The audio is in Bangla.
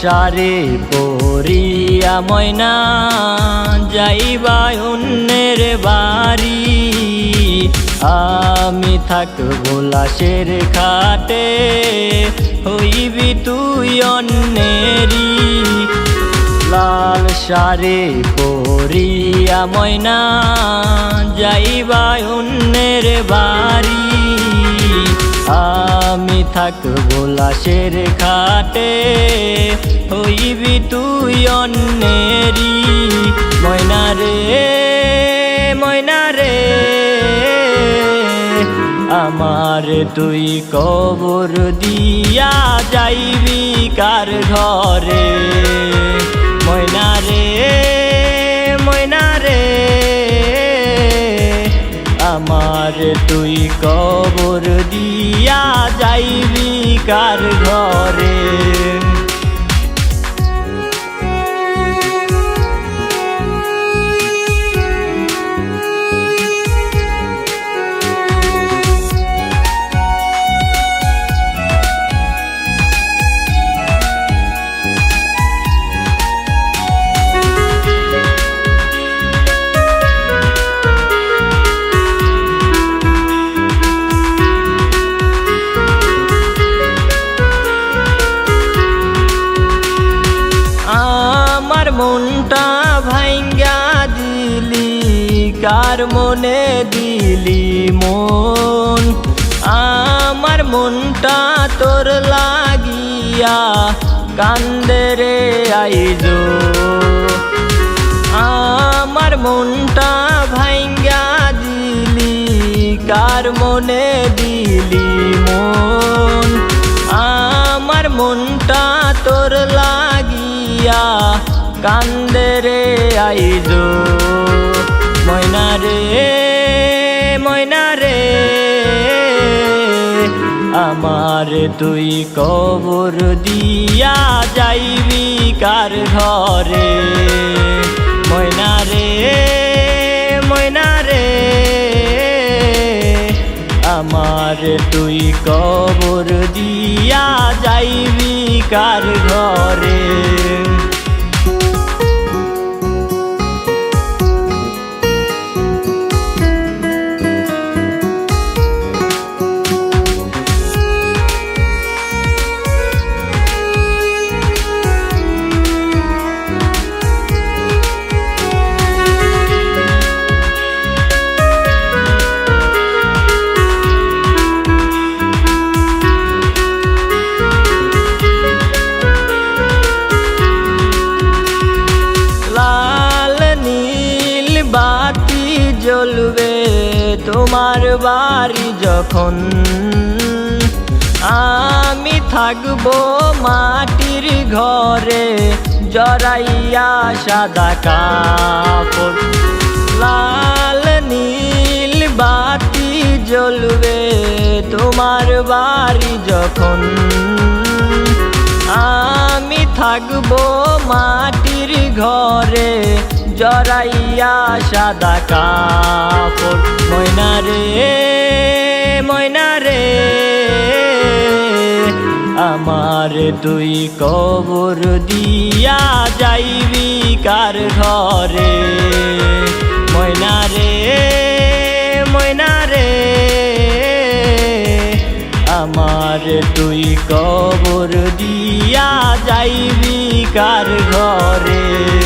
সারে পরিয়া ময়না যাইবা অন্যের বাড়ি। আমি থাকব লাশের খাটে হইবি তুই অন্যেরই। লাল সারে পরিয়া ময়না যাইবা অন্যের বাড়ি। আমি থাকব লাশের খাটে তুই অন্যেরই। ময়না রে ময়না রে, আমার তুই কবর দিয়া যাইবি কার ঘরে? ময়না রে ময়না রে, আমার তুই কবর দিয়া যাইবি কার ঘরে? মনটা ভাঙ্গা দিলি, কার মনে দিলি মন? আমার মনটা তোর লাগিয়া কান্দে রে আইজো। আমার মনটা ভাঙ্গা দিলি, কার মনে দিলি কান্দে রে আইজো। ময়না রে ময়না রে। আমার তুই কবর দিয়া যাইবি কার ঘরে? ময়না রে ময়না রে। আমার তুই কবর দিয়া যাইবি কার ঘরে? জ্বলবে তোমার বাড়ি যখন। আমি থাকব মাটির ঘরে জরাইয়া সাদা কাপড়। লাল, নীল, বাতি জ্বলবে তোমার বাড়ি যখন। আমি থাকব মাটির ঘরে জরাইয়া সাদা কাপড়। ময়না রে ময়না রে আমার তুই কবর দিয়া যাইবি কার ঘরে? ময়না রে ময়না রে আমার তুই কবর দিয়া যাইবি কার ঘরে?